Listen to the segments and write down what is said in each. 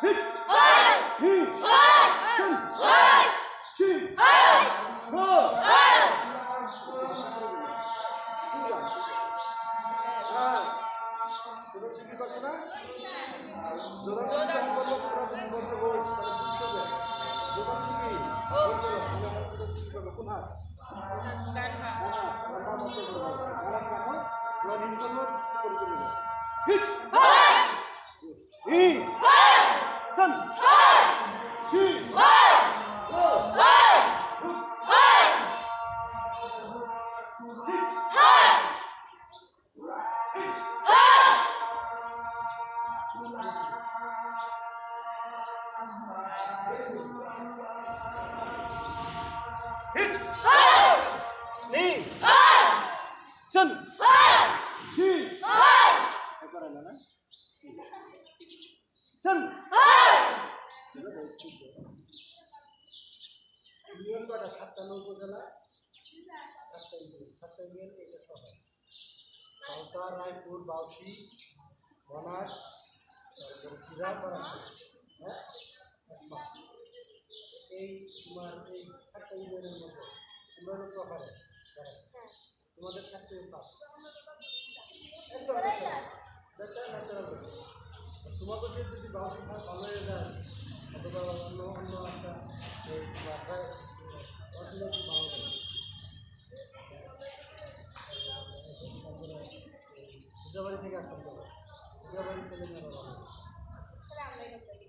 Hit! Yoga চিঠি আমি বলব তোমরা না sun ইউনিয়ন কটা সাতটা উপজেলা সাতটা ইউনিয়ন সাতটা ইউনিয়ন এটা শহর সাঁওতা রায়পুর বাউসি বনাস সিরাপাড়া হ্যাঁ এই তোমার এই সাতটা ইউনিয়নের মধ্যে তোমরা প্রকারে তোমাদের থাকতে পাস তোমাদের যদি ভাগ ভালো হয়ে যায় অন্য অন্য একটা এই ভাষায় অর্থনৈতিক ভালো হবে পূজাবাড়ি থেকে আসতে হবে পূজাবাড়ি থেকে নিয়ে ভালো হবে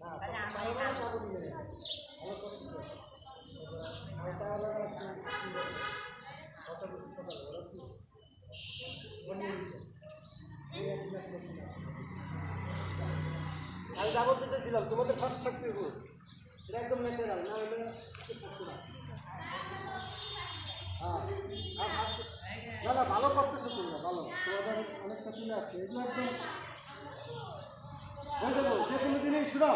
হ্যাঁ ভালো ভালো কাপড় নিয়ে নেবে। ভালো করে নিয়ে নেবে। এবার হালকা আলাদা একটু কত বেশি কথা বলো কি বনিয়ে দিচ্ছে এই এক লাখ লোক না। আমি যাব দিতেছিলাম, তোমাদের ফার্স্ট থাকতে এটা একদম ন্যাচারাল না হলে হ্যাঁ না না, ভালো করতেছো তোমরা, ভালো। তোমাদের অনেকটা চলে আসছে এগুলো একদম হয়ে যাব যে কোনো জিনিস শুনো।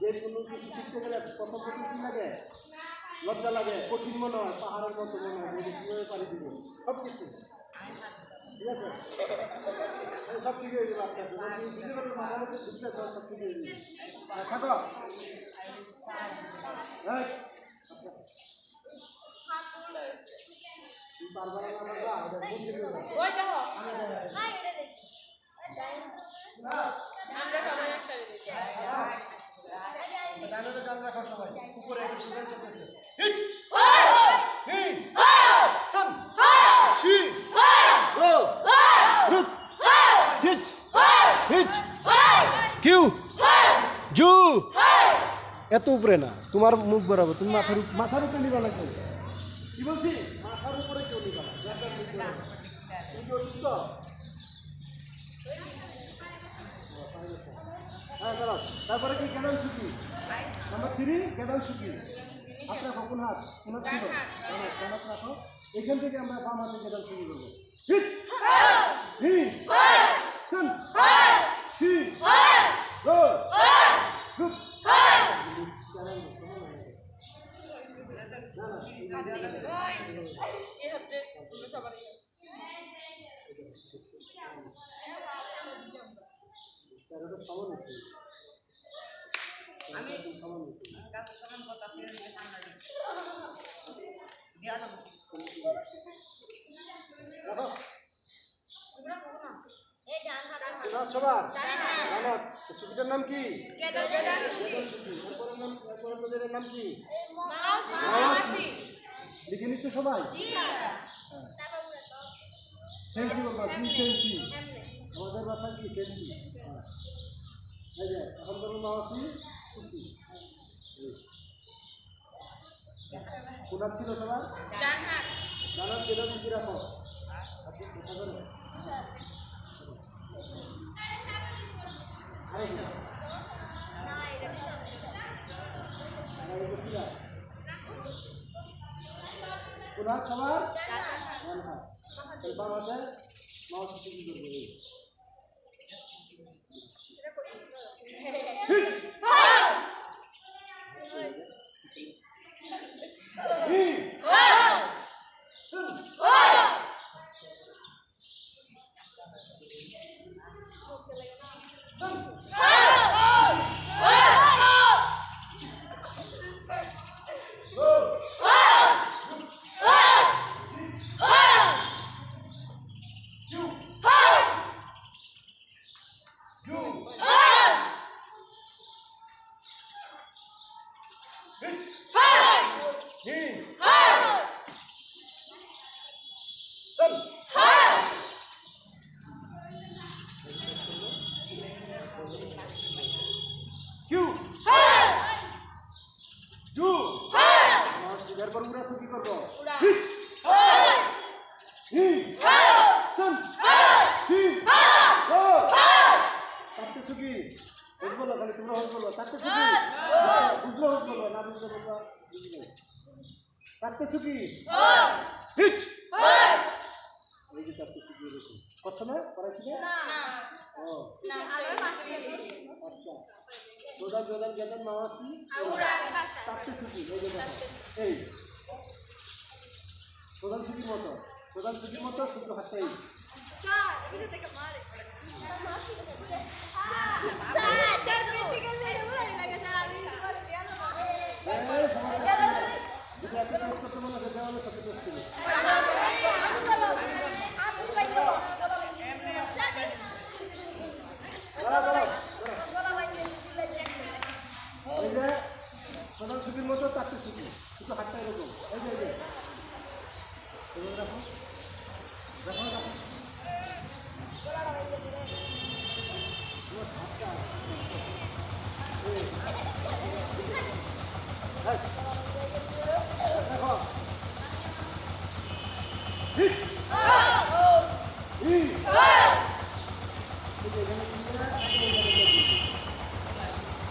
যে কোনো কিছু শিখতে গেলে প্রথম প্রথম কী লাগে। লজ্জা লাগে, কঠিন মনে হয়, পাহাড়ের মতো মনে হয় কীভাবে পারি দিব। সব কিছু ঠিক আছে সব ঠিক হয়ে যাবে আস্তে আস্তে বুঝতে পারবে মাথার মধ্যে না বাবা, এটা বুঝতে পারবে না। ওই দেখো আমরা সবাই একসাথে দিচ্ছি ডানাটা ডান রাখো সবাই উপরে একটু সুন্দর করতেছে হিট হি সান শি গো রুক সিট হিট কিউ জু এত উপরে না। তোমার মুখ বরাবর, তুমি মাথার মাথার উপরে নিবা কেউ কি বলছি? মাথার উপরে কেউ নিবা। তুমি কি অসুস্থ? হ্যাঁ তারপরে কি কেদাল সুখী নাম্বার থ্রি কেদাল সুখী হাত রাখো হাত? কোন এখান থেকে আমরা বাম হাতে কেদাল সুখী করব হিট হি সান শি গো রুক এই হচ্ছে আমরা সবাই তেরোটা সমান হচ্ছে আমি সমান হচ্ছে গাছ সমান কথা ছেড়ে দিতে সামনে দেওয়া যাবে রাখো কোন সবার জানাত সুখীটার নাম কি? নাম কি? লিখে নিচ্ছ সবাই? কি সেন্সি আমাদের বাসা কি হ্যাঁ এই যে এখন বলুন মাওয়াসি সুখী কোনার ছিল সবার ডান হাত জানাত কেটে দিচ্ছি রাখো আচ্ছা কোথা করে আরে কি আরে এটা কি কোনার সবার মাউস চুকি করবে। Her! He! Her! তাতে সুকি হিট এই যে তাতে সুকি এরকম করছ না করাইছি না ও আচ্ছা প্রধান প্রধান জ্ঞান মাওয়াসি তাতে সুকি এই যে দেখো এই প্রধান সুকির মতো প্রধান সুকির মতো শুধু হাতটা এই যদি একটা কাজ করতে মনে হয় দেওয়ালে সাথে করছিল দাঁড়াও দাঁড়াও এই যে প্রধান সুখীর শুধু হাতটা এরকম এই যে এই যে রাখো রাখো রাখো এই, রাখো। Hit, hit. এই যে এখানে তিনটে, এখানে এখানে তিনটে।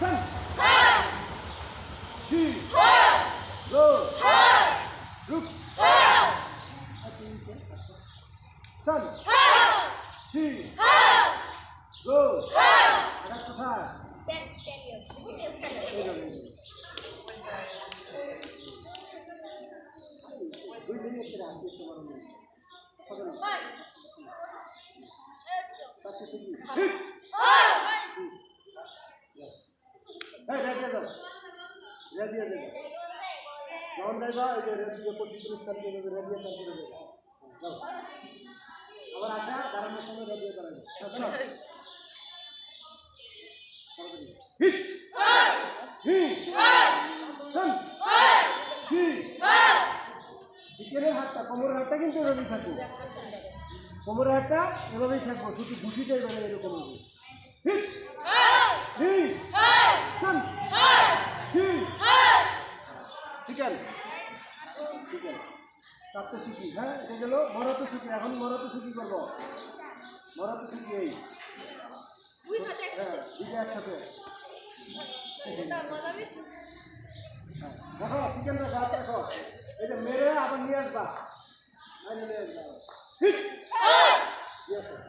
Sen. She. Go. Look. Sen. She. Go. আরেক কোথায়? এই যে, এই যে। দুই মিনিট করে হাত দিতে পারো না। হবে না। তাতে তুমি- হিট। এই, রেড দিয়ে দাও। রেড দিয়ে দেবে। যখন যাইবা, এই যে রেড দিয়ে পঁচিশ তিরিশ তারিখে দেবে, রেড দিয়ে তারপরে দেবে। আবার আসা দাঁড়ানোর সময় রেড দিয়ে হিট। হাতটা কোমরের হাতটা কিন্তু এভাবেই থাকবে। কোমরের হাতটা এভাবেই থাকব, শুধু ঘুষিটা এভাবে এরকম হবে। চিকেন। চিকেন। চারটে সুখি হ্যাঁ এটা গেল মরাতে সুখি এখন মরাতে সুখি করব। মরাতে সুখি এই। দেখো চিকেন রাখো হাত রাখো এটা মেরে আবার নিয়ে আসবা নিয়ে আসবা.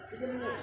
চিকেন নিয়ে